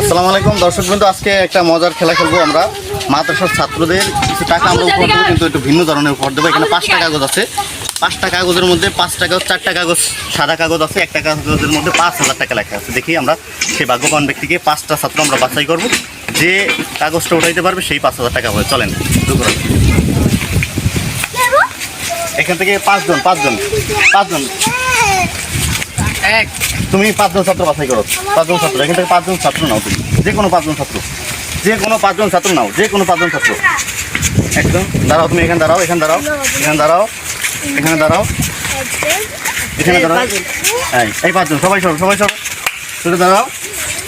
আসসালামু আলাইকুম। দর্শক বিন্দু আজকে একটা মজার খেলা খেলব আমরা। মাদ্রাসার ছাত্রদের কিছু টাকা আমরা উপহার দেবো কিন্তু একটু ভিন্ন ধরনের উপহার দেবো। এখানে পাঁচটা কাগজ আছে। পাঁচটা কাগজের মধ্যে পাঁচটা কাগজ চারটা কাগজ, সাদা কাগজ আছে, একটা কাগজের মধ্যে পাঁচ হাজার টাকা লেখা আছে। দেখি আমরা সেই ভাগ্যবান ব্যক্তিকে পাঁচটা ছাত্র আমরা বাছাই করব। যে কাগজটা উঠাইতে পারবে, সেই পাঁচ হাজার টাকা হবে চলেন এখান থেকে পাঁচজন পাঁচজন পাঁচজন। এক। তুমি পাঁচজন ছাত্র বাছাই করো। পাঁচজন ছাত্র এখান থেকে পাঁচজন ছাত্র নাও তুমি। যে কোনো পাঁচজন ছাত্র। যে কোনো পাঁচজন ছাত্র নাও। যে কোনো পাঁচজন ছাত্র। একদম। দাঁড়াও তুমি এখানে দাঁড়াও এখানে দাঁড়াও এখানে দাঁড়াও এখানে দাঁড়াও। এখানে দাঁড়াও। এই এই পাঁচজন সবাই সরো সবাই সরো। শুধু দাঁড়াও।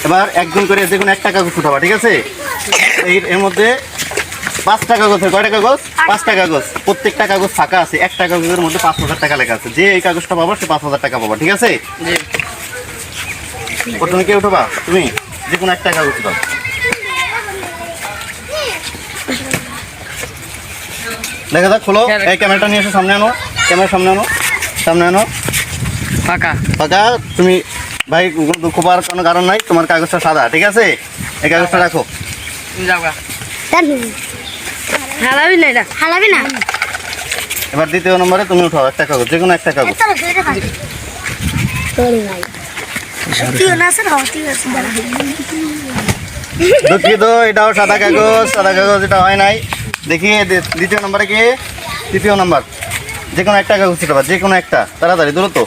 এবার একজন করে যে কোনো একটা কাগজ উঠাবা ঠিক আছে? এর মধ্যে পাঁচটা কাগজ কয়টা কাগজ পাঁচটা কাগজ প্রত্যেকটা কাগজ ফাঁকা আছে। একটা কাগজের মধ্যে পাঁচ হাজার টাকা লেখা আছে। যে এই কাগজটা পাবো সে পাঁচ হাজার টাকা পাবো ঠিক আছে? জি। প্রথমে কে উঠবা? তুমি? যে কোনো একটা কাগজ দাও। দেখা যাক খোলো। এই ক্যামেরাটা নিয়ে এসো সামনে আনো। ক্যামেরা সামনে আনো। সামনে আনো। ফাঁকা। ফাঁকা। তুমি ভাই দুঃখ পাওয়ার কোনো কারণ নাই। তোমার কাগজটা সাদা ঠিক আছে? এই কাগজটা রাখো। তুমি যাও। হালাবি না এটা। হালাবি না। এবার দ্বিতীয় নম্বরে তুমি উঠাও একটা কাগজ যে কোনো একটা কাগজ হ্যাঁ দুঃখিত এটাও সাদা কাগজ সাদা কাগজ এটা হয় নাই। দেখি দ্বিতীয় নম্বরে কি? তৃতীয় নম্বর। যে কোনো একটা কাগজ উঠাবা যে কোনো একটা। তাড়াতাড়ি দ্রুত।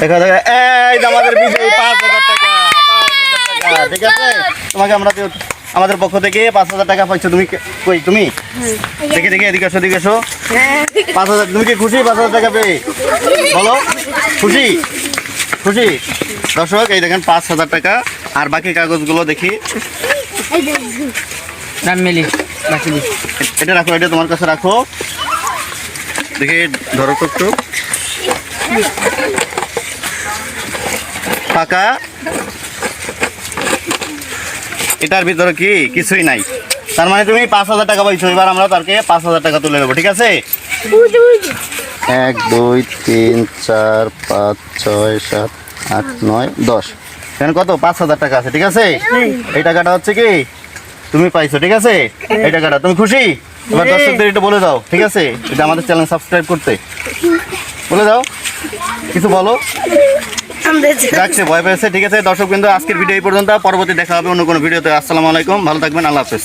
দেখা দেখা এই আমাদের বিজয়ী পাঁচ হাজার টাকা পাঁচ হাজার টাকা। ঠিক আছে? তোমাকে আমরা দিয়ে- আমাদের পক্ষ থেকে পাঁচ হাজার টাকা পাইছো তুমি কই তুমি? দেখে দেখে এদিকে আসো এদিকে আসো। পাঁচ হাজার তুমি কি খুশি? পাঁচ হাজার টাকা পেয়ে। বলো। খুশি? খুশি? দর্শক এই দেখেন পাঁচ হাজার টাকা। আর বাকি কাগজগুলো দেখি। এটা রাখো এটা তোমার কাছে রাখো। দেখি ধরো তো একটু ফাঁকা। এটার ভিতরে কি? কিছুই নাই। তার মানে তুমি পাঁচ হাজার টাকা পাইছো এবার আমরা তারকে পাঁচ হাজার টাকা তুলে দেবো ঠিক আছে? এক দুই তিন চার পাঁচ ছয় সাত আট নয় দশ। এখানে কত? পাঁচ হাজার টাকা আছে ঠিক আছে? এই টাকাটা হচ্ছে কি? তুমি পাইছো ঠিক আছে? এই টাকাটা তুমি খুশি? এবার দর্শকদের এটা বলে দাও ঠিক আছে? এটা আমাদের চ্যানেল সাবস্ক্রাইব করতে। বলে দাও। কিছু বলো। রাখছে, ভয় পেয়েছে, ঠিক আছে? দর্শক বিন্দু আজকের ভিডিও এই পর্যন্ত। পরবর্তী দেখা হবে অন্য কোনো ভিডিওতে। আসসালামু আলাইকুম, ভালো থাকবেন, আল্লাহ হাফেজ।